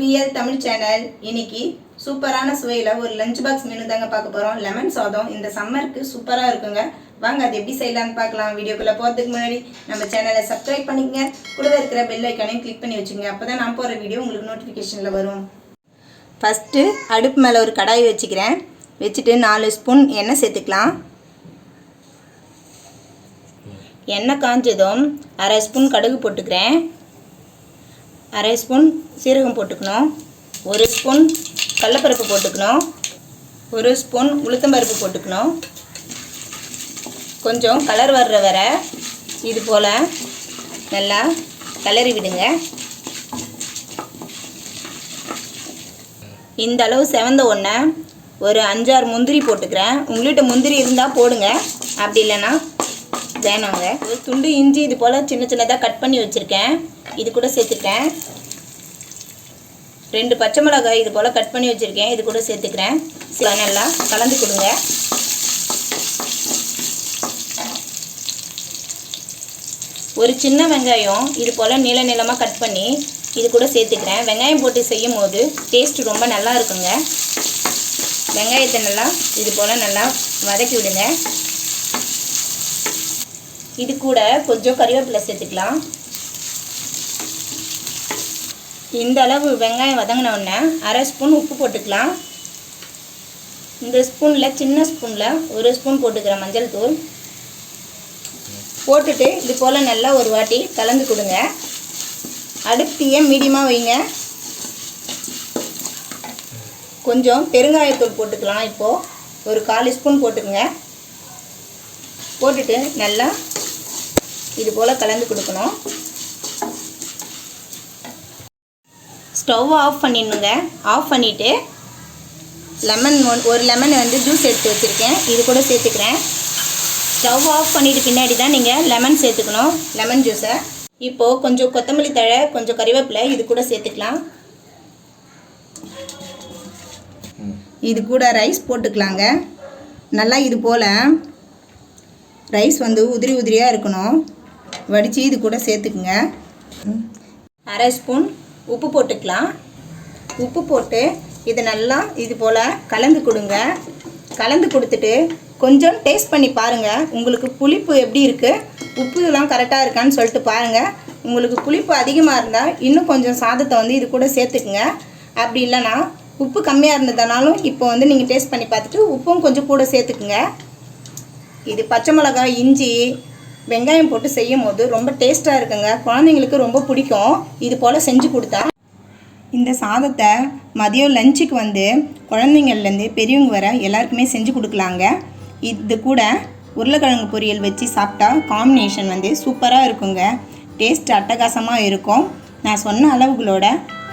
PL Tamil channel இன்னைக்கு சூப்பரான சுவையில் ஒரு லஞ்ச் பாக்ஸ் மெனு தாங்க பார்க்க போகிறோம் லெமன் சாதம். இந்த சம்மருக்கு சூப்பராக இருக்குங்க. வாங்க அது எப்படி செய்யலாம்னு பார்க்கலாம். வீடியோக்குள்ளே போகிறதுக்கு முன்னாடி நம்ம சேனலை சப்ஸ்கிரைப் பண்ணிக்கங்க. கூட இருக்கிற பெல் ஐக்கானையும் கிளிக் பண்ணி வச்சுங்க அப்போ தான் நான் போகிற வீடியோ உங்களுக்கு நோட்டிஃபிகேஷனில் வரும். ஃபஸ்ட்டு அடுப்பு மேலே ஒரு கடாய் வச்சுக்கிறேன். வச்சுட்டு நாலு ஸ்பூன் எண்ணெய் சேர்த்துக்கலாம். எண்ணெய் காஞ்சதும் அரை ஸ்பூன் கடுகு போட்டுக்கிறேன். அரை ஸ்பூன் சீரகம் போட்டுக்கணும். ஒரு ஸ்பூன் கடலப்பருப்பு போட்டுக்கணும். ஒரு ஸ்பூன் உளுத்தம்பருப்பு போட்டுக்கணும். கொஞ்சம் கலர் வர்ற வரை இது போல் நல்லா கிளறி விடுங்க. இந்த அளவு செவந்த ஒன்றை ஒரு அஞ்சாறு முந்திரி போட்டுக்கிறேன். உங்கள்கிட்ட முந்திரி இருந்தால் போடுங்க. அப்படி இல்லைன்னா வேணாங்க. ஒரு துண்டு இஞ்சி இது போல் சின்ன சின்னதாக கட் பண்ணி வச்சுருக்கேன். இது கூட சேர்த்துக்கிறேன். ரெண்டு பச்சை மிளகாய் இது போல் கட் பண்ணி வச்சுருக்கேன். இது கூட சேர்த்துக்கிறேன். சில நல்லா கலந்து கொடுங்க. ஒரு சின்ன வெங்காயம் இது போல் நீள நீளமாக கட் பண்ணி இது கூட சேர்த்துக்கிறேன். வெங்காயம் போட்டு செய்யும் போது டேஸ்ட் ரொம்ப நல்லா இருக்குங்க. வெங்காயத்தை நல்லா இது போல் நல்லா வதக்கி விடுங்க. இது கூட கொஞ்சம் கறிவேப்பிலை சேர்த்துக்கலாம். இந்த அளவு வெங்காயம் வதங்கின உடனே அரை ஸ்பூன் உப்பு போட்டுக்கலாம். இந்த ஸ்பூனில் சின்ன ஸ்பூனில் ஒரு ஸ்பூன் போட்டுக்கிறேன் மஞ்சள் தூள். போட்டுட்டு இது போல் நல்லா ஒரு வாட்டி கலந்து கொடுங்க. அடுப்பியை மீடியமாக வைங்க. கொஞ்சம் பெருங்காயத்தூள் போட்டுக்கலாம் இப்போது ஒரு கால் ஸ்பூன் போட்டுக்கோங்க. போட்டுட்டு நல்லா இது போல் கலந்து கொடுக்கணும். ஸ்டவ் ஆஃப் பண்ணிடணுங்க. ஆஃப் பண்ணிவிட்டு லெமன் ஒரு லெமன் வந்து ஜூஸ் எடுத்து வச்சுருக்கேன். இது கூட சேர்த்துக்கிறேன். ஸ்டவ் ஆஃப் பண்ணிவிட்டு பின்னாடி தான் நீங்கள் லெமன் சேர்த்துக்கணும் லெமன் ஜூஸை இப்போது கொஞ்சம் கொத்தமல்லி தழை கொஞ்சம் கறிவேப்பிலை இது கூட சேர்த்துக்கலாம். இது கூட ரைஸ் போட்டுக்கலாங்க. நல்லா இது போல் ரைஸ் வந்து உதிரி உதிரியாக இருக்கணும். வடித்து இது கூட சேர்த்துக்குங்க. அரை ஸ்பூன் உப்பு போட்டுக்கலாம். உப்பு போட்டு இதை நல்லா இது போல் கலந்து கொடுங்க. கலந்து கொடுத்துட்டு கொஞ்சம் டேஸ்ட் பண்ணி பாருங்கள் உங்களுக்கு புளிப்பு எப்படி இருக்குது உப்புலாம் கரெக்டாக இருக்கான்னு சொல்லிட்டு பாருங்கள் உங்களுக்கு புளிப்பு அதிகமாக இருந்தால் இன்னும் கொஞ்சம் சாதத்தை வந்து இது கூட சேர்த்துக்குங்க. அப்படி இல்லைன்னா உப்பு கம்மியாக இருந்ததுனாலும் இப்போ வந்து நீங்கள் டேஸ்ட் பண்ணி பார்த்துட்டு உப்பும் கொஞ்சம் கூட சேர்த்துக்குங்க. இது பச்சை மிளகாய் இஞ்சி வெங்காயம் போட்டு செய்யும் போது ரொம்ப டேஸ்ட்டாக இருக்குங்க. குழந்தைங்களுக்கு ரொம்ப பிடிக்கும். இது போல் செஞ்சு கொடுத்தா. இந்த சாதத்தை மதியம் லஞ்சுக்கு வந்து குழந்தைங்கள்லேருந்து பெரியவங்க வர எல்லாருக்குமே செஞ்சு கொடுக்கலாங்க. இது கூட உருளைக்கிழங்கு பொரியல் வச்சு சாப்பிட்டா காம்பினேஷன் வந்து சூப்பராக இருக்குங்க. டேஸ்ட் அட்டகாசமாக இருக்கும். நான் சொன்ன அளவுகளோட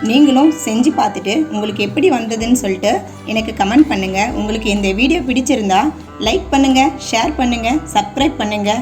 நீங்களும் செஞ்சு பார்த்துட்டு உங்களுக்கு எப்படி வந்ததுன்னு சொல்லிட்டு எனக்கு கமெண்ட் பண்ணுங்கள் உங்களுக்கு இந்த வீடியோ பிடிச்சிருந்தா லைக் பண்ணுங்கள் ஷேர் பண்ணுங்கள் சப்ஸ்கிரைப் பண்ணுங்கள்